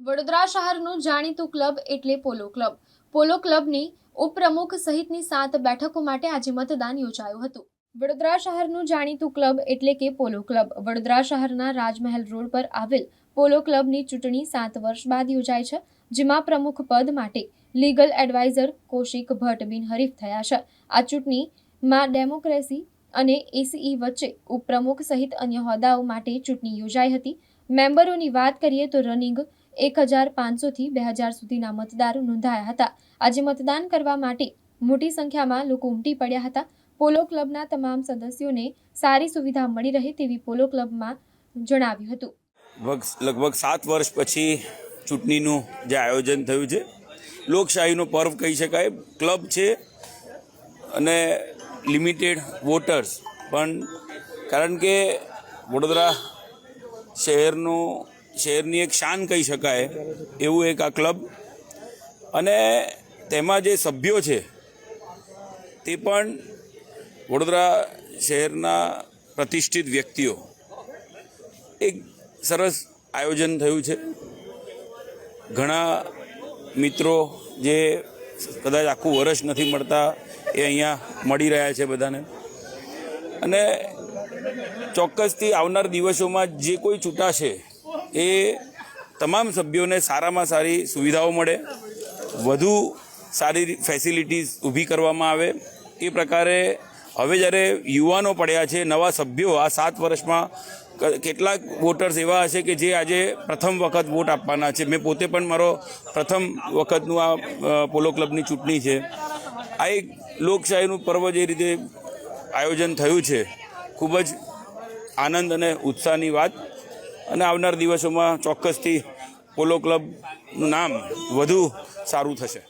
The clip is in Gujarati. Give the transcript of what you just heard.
વડોદરા શહેરનું જાણીતું ક્લબ એટલે પોલો ક્લબ. પોલો ક્લબની ઉપપ્રમુખ સહિતની સાત બેઠકો માટે આજે મતદાન યોજાયું હતું. વડોદરા શહેરનું જાણીતું ક્લબ એટલે કે પોલો ક્લબ. વડોદરા શહેરના રાજમહેલ રોડ પર આવેલ પોલો ક્લબની ચૂંટણી સાત વર્ષ બાદ યોજાય છે, જેમાં પ્રમુખ પદ માટે લીગલ એડવાઇઝર કૌશિક ભટ્ટ બિનહરીફ થયા છે. આ ચૂંટણીમાં ડેમોક્રેસી અને એસીઈ વચ્ચે ઉપપ્રમુખ સહિત અન્ય હોદ્દાઓ માટે ચૂંટણી યોજાઈ હતી. મેમ્બરોની વાત કરીએ તો રનિંગ એક હજાર પાંચસોથી બે હજાર સુધીના મતદારો નોંધાયા હતા. આજે મતદાન કરવા માટે મોટી સંખ્યામાં લોકો ઉમટી પડ્યા હતા. પોલો ક્લબના તમામ સદસ્યોને સારી સુવિધા મળી રહે તેવી પોલો ક્લબમાં જણાવ્યું હતું. લગભગ સાત વર્ષ પછી ચૂંટણીનું જે આયોજન થયું છે, લોકશાહીનો પર્વ કહી શકાય, ક્લબ છે અને લિમિટેડ વોટર્સ. પણ કારણ કે વડોદરા શહેરનું શહેરની એક શાન કહી શકાય, એવું એક આ ક્લબ. અને તેમાં જે સભ્યો છે, તે પણ વડોદરા શહેરના પ્રતિષ્ઠિત વ્યક્તિઓ. એક સરસ આયોજન થયું છે. ઘણા મિત્રો જે કદાચ આખું વર્ષ નથી મળતા, એ અહીંયા મળી રહ્યા છે બધાને. અને ચોક્કસથી આવનાર દિવસોમાં જે કોઈ ચૂંટાશે એ તમામ સભ્યોને સારામાં સારી સુવિધાઓ મળે, વધુ સારી ફેસિલિટીઝ ઊભી કરવામાં આવે. એ પ્રકારે હવે જ્યારે યુવાનો પડ્યા છે, નવા સભ્યો, આ સાત વર્ષમાં કેટલાક વોટર્સ એવા હશે કે જે આજે પ્રથમ વખત વોટ આપવાના છે. મેં પોતે પણ મારો પ્રથમ વખતનું આ પોલો ક્લબની ચૂંટણી છે. આ એક લોકશાહીનું પર્વ જે રીતે આયોજન થયું છે, ખૂબ જ આનંદ અને ઉત્સાહની વાત. અને આવનાર દિવસોમાં ચોક્કસથી પોલો ક્લબનું નામ વધુ સારું થશે.